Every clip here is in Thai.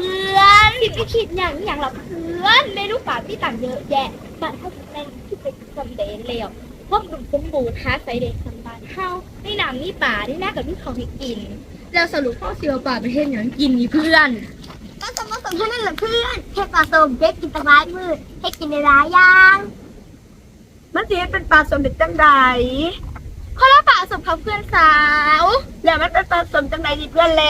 พื่อนคิดไม่คิดอย่างนี้อย่างหรอกเพื่อนเมนูป่าที่ต่างเยอะแยะบ้านเขาแม่งที่เป็นสำเร็จแล้วพวกหนุ่มสมบูรณ์หาใส่เด็กสำบานเฮาในหนามนี่ป่าที่น่ากับที่เขาให้กิน แล้วสรุปพ่อเสียวป่าไปเห็นอย่างกินนี่เพื่อนก็สมมติสมเท่านั้นแหละเพื่อนเห็ดปลาส้มเด็กกินตะไคร้มืดให้กินในร้ายย่างมันสิเป็นปลาสมเด็จจังใด สมเขาเพื่อนสาวแล้วมันเป็นปลาสมจังไรดีเพื่อนแล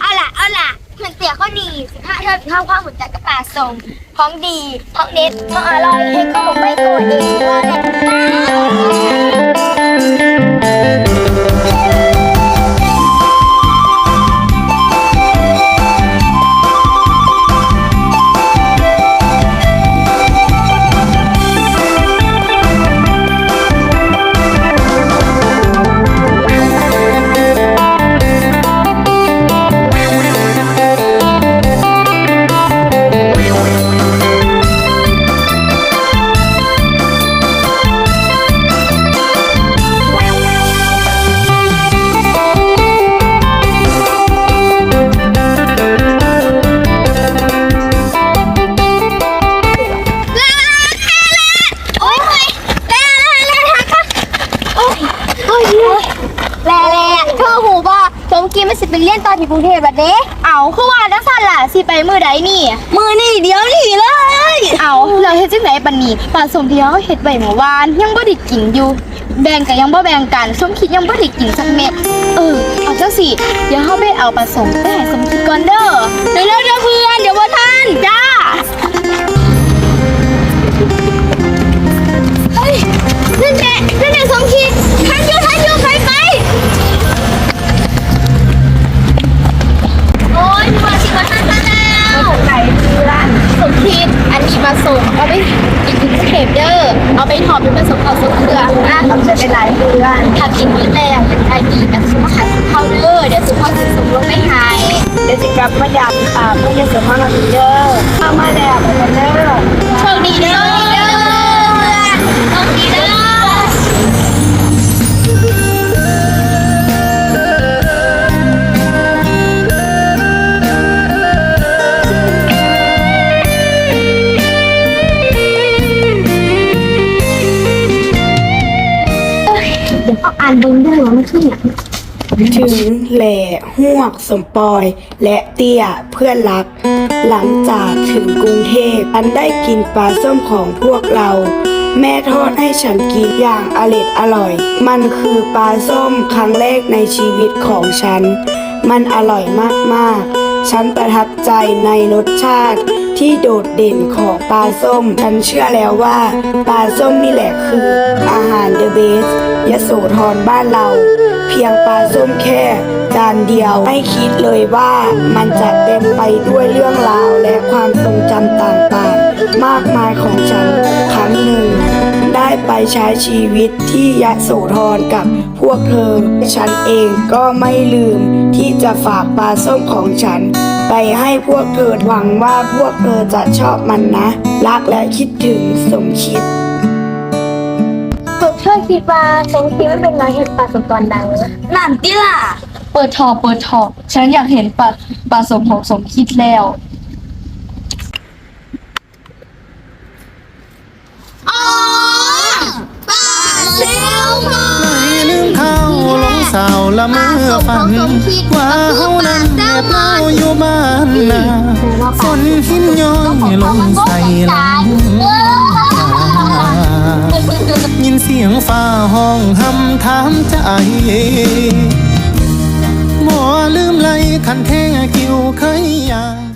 เอาล่ะเอาล่ะเพื่อนเสี่ยข้อดีสิบห้าเท่าเท่าความหุ่นจักรปลาสมของดีของเด็ดของอร่อยเองก็ผมไม่โกรธเองว่าแหละโกี้มันสิไปเรียนตอนที่กรุงเทพบัดเด้เอาคือว่าจังซั่นล่ะสิไปมื้อใดนี่ มือนี่เดี๋ยวนี่เลย เอาเราเฮ็ดจังไหนบัดนี้ป่าสมที่เราเฮ็ดไว้เมื่อวานยังบ่ได้กินอยู่ แบ่งกันยังบ่แบ่งกันสมคิดยังบ่ได้กินสักเม็ด เออ เอาจังสิเดี๋ยวเฮาไปเอาปลาสมไปให้สมคิดก่อนเด้อเร็วๆเด้อเพื่อน กินถึงเทปเดอร์เอาไปถอดเป็นผสมกับซุปเกลืออะทำจะเป็นไรเพื่อนถ้ากินมื้อแรกเป็นไอดีกับซุปมะขามเข้าเด้อเดี๋ยวซุปมะขามซุปลงไม่หายเดี๋ยวสิกลับมาอยากอ่าเพื่อนจะเสริมมาเราเด้อเข้ามาแล้วไปกันเด้อโเดี๋ยวเขาอ่านเบิ่งด้ว่ามันคือหยังถึงแหล่ห่วกสมปอย และเตี้ยเพื่อนรัก หลังจากถึงกรุงเทพฉันได้กินปลาส้มของพวกเรา แม่ทอดให้ฉันกินอย่างอร็ดอร่อย มันคือปลาส้มครั้งแรกในชีวิตของฉัน มันอร่อยมากๆ ฉันประทับใจในรสชาติ ที่โดดเด่นของปลาส้ม ฉันเชื่อแล้วว่าปลาส้มนี่แหละคือ อาหารเดอะเบสยโสธรบ้านเรา เพียงปลาส้มแค่ จานเดียวไม่คิดเลยว่ามันจะเต็มไปด้วยเรื่องราวและความทรงจำต่างๆ มากมายของฉัน ใช้ชีวิตที่ยะโสธรกับพวกเธอ ฉันเองก็ไม่ลืมที่จะฝากปลาส้มของฉัน ไปให้พวกเธอหวังว่าพวกเธอจะชอบมันนะ รักและคิดถึงสมคิดพวกเธอคิดว่าสมคิดมันเป็นร้อยเห็ดปลาส้มตอนดังนะนั่นติล่ะ เปิดทอเปิดทอฉันอยากเห็นปลาปลาสมของสมคิดแล้ว เมื่อฝันว่าเฮานั้นแอบเมาอยู่บ้านนาฝนหินย้อยลงใส่หลังยินเสียงฟ้าห้องหำถามใจหมอลืมไหลคันแท้กิวเคยยาง